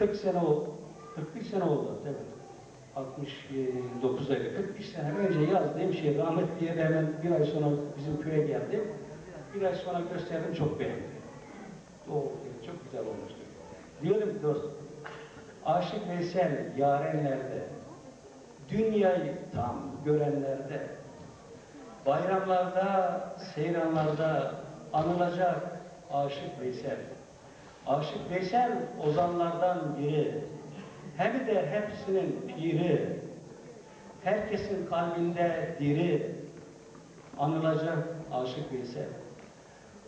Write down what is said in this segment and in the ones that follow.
40 sene oldu. 41 sene oldu. Evet. 69 ay, 41 sene önce yazdığım şey rahmetliye de hemen bir ay sonra bizim köye geldi. Bir ay sonra gösterdim çok beğendi. O çok güzel olmuştu. Diyorum ki dostum, Aşık Veysel yarenlerde, dünyayı tam görenlerde, bayramlarda, seyranlarda anılacak Aşık Veysel. Aşık Veysel ozanlardan biri, hem de hepsinin piri, herkesin kalbinde diri, anılacak Aşık Veysel.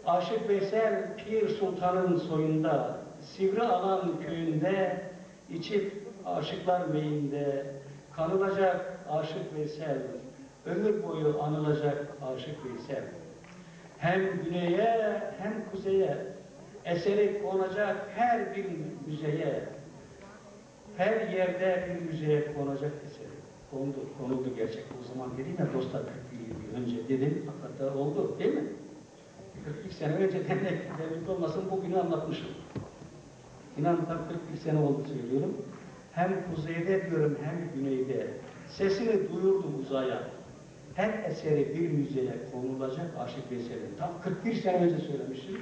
Aşık Veysel Pir Sultan'ın soyunda, Sivri Alan köyünde, içip aşıklar meyinde, kanılacak Aşık Veysel, ömür boyu anılacak Aşık Veysel. Hem güneye hem kuzeye, eseri konacak her bir müzeye, her yerde bir müzeye konacak eseri. Kondu, konuldu gerçekten. O zaman dedim ya dostlar 40 yıl önce dedim, hakikaten oldu değil mi? 42 sene önce devlet olmasın bugünü anlatmışım. İnan tam 41 sene oldu söylüyorum. Hem kuzeyde diyorum hem güneyde sesini duyurdum uzaya. Her eseri bir müzeye konulacak Aşık Veysel'in. Tam 41 sene önce söylemiştim.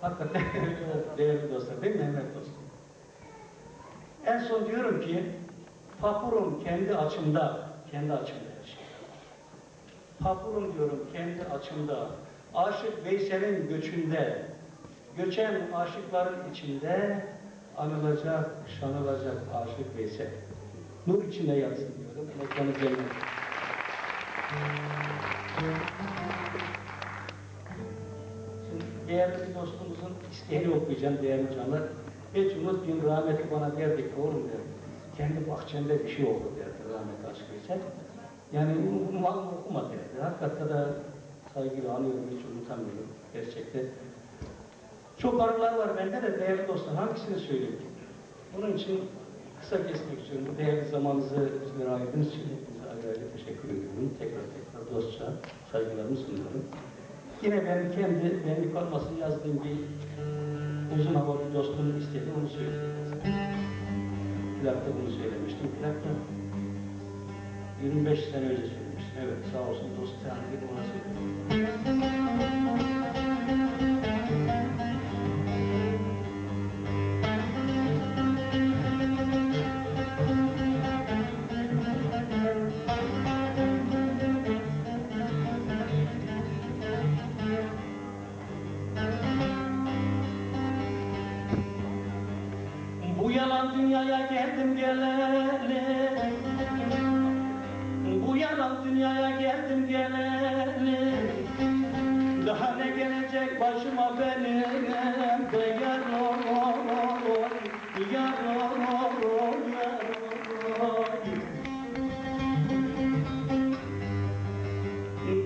Hakikaten değerli dostlar değil mi Mehmet dostum? En son diyorum ki papurum kendi açımda, kendi açımda her şey. Papurum diyorum kendi açımda, Aşık Veysel'in göçünde, göçen aşıkların içinde anılacak, şanılacak Aşık Veysel. Nur içinde yatsın diyorum. Mekanı cennet. Değerli bir dostumuzun isteğini okuyacağım değerli canlar. Hiç unutmayın rahmetli bana derdi ki oğlum derdi. Kendi bahçende bir şey oldu derdi rahmetli Aşık Veysel. Yani umarım okuma derdi. Hakikaten de saygıyla anıyorum, hiç unutamıyorum gerçekten. Çok arılar var bende de değerli dostlar. Hangisini söyleyeyim? Onun için kısa kesmek istiyorum. Bu değerli zamanınızı bizlere ayırdığınız için hepinize ayrı ayrı teşekkür ediyorum. Tekrar tekrar dostça saygılarımı sunuyorum. Yine ben kendi benlik olmasın yazdığım bir uzun hava bir dostumun istedi, onu söyleyeyim. Plakta bunu söylemiştim. Plakta 25 sene önce söylemiştim. Evet sağ olsun dost tanrı ona söyledim. Yalan dünyaya geldim geleli. Bu yalan dünyaya geldim geleli. Daha ne gelecek başıma benim? De yar oy Yar oy yar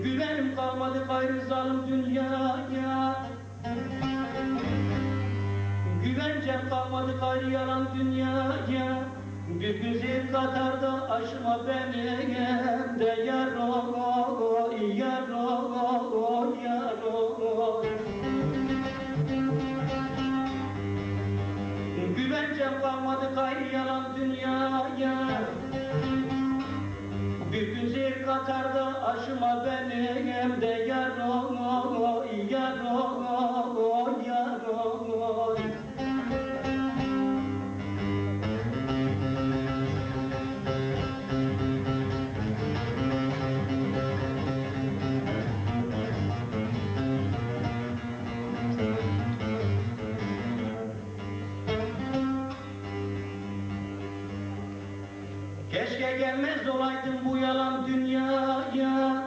Güvenim kalmadı gayrı zalim dünyaya Güvencem kalmadı gayrı yalan dünyaya. Bir güzel Katar'da aşma beni de yar oy, yar oy, yar oy. Güvencem kalmadı gayrı yalan dünyaya. Bir güzel Katar'da aşma beni de yar oy, yar oy, Gelmez olaydım bu yalan dünyaya.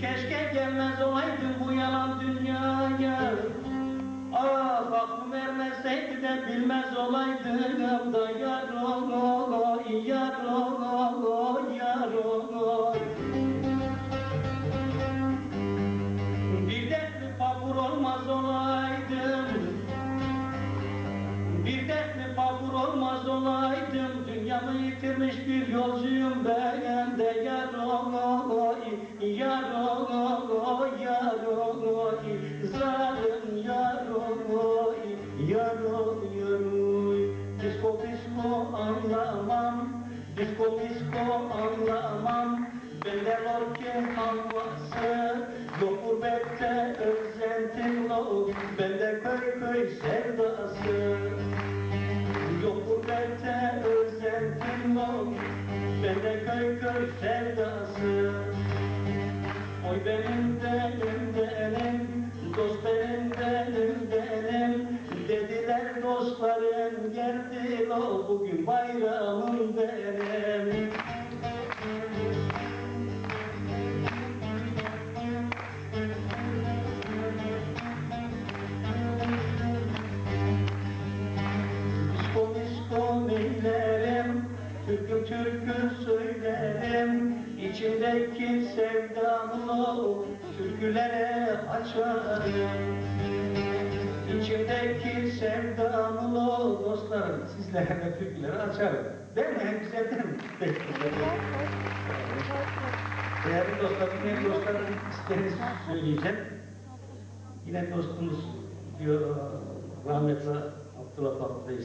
Keşke gelmez olaydım bu yalan dünyaya. Ah aklım ermezseydi de bilmez olaydım. Da yar oy, yar oy, yar oy. Bir dertli papur olmaz olaydım Dünyamı yitirmiş bir yolcuyum ben de Yar oy, yar oy, yar oy Zalim yar oy, Disko disko anlamam, disko disko anlamam. Bende ki havası, yok gurbette özlentim yok. Bende köy köy sevdası. Yok gurbette özlentim yok. Bende köy köy sevdası. Oy benim benim benim, dost benim benim benim. Dediler dostlarım geldi o bugün bayramım benim. Sevdamı türkülere açarım. İçimdeki sevdamı dostlarım sizlere türkülere açarım. Değil mi? Güzel değil mi? Değerli dostlarım, yine dostlarım isteğinizi söyleyeceğim. Yine dostumuz diyor rahmetli Abdullah Bakır.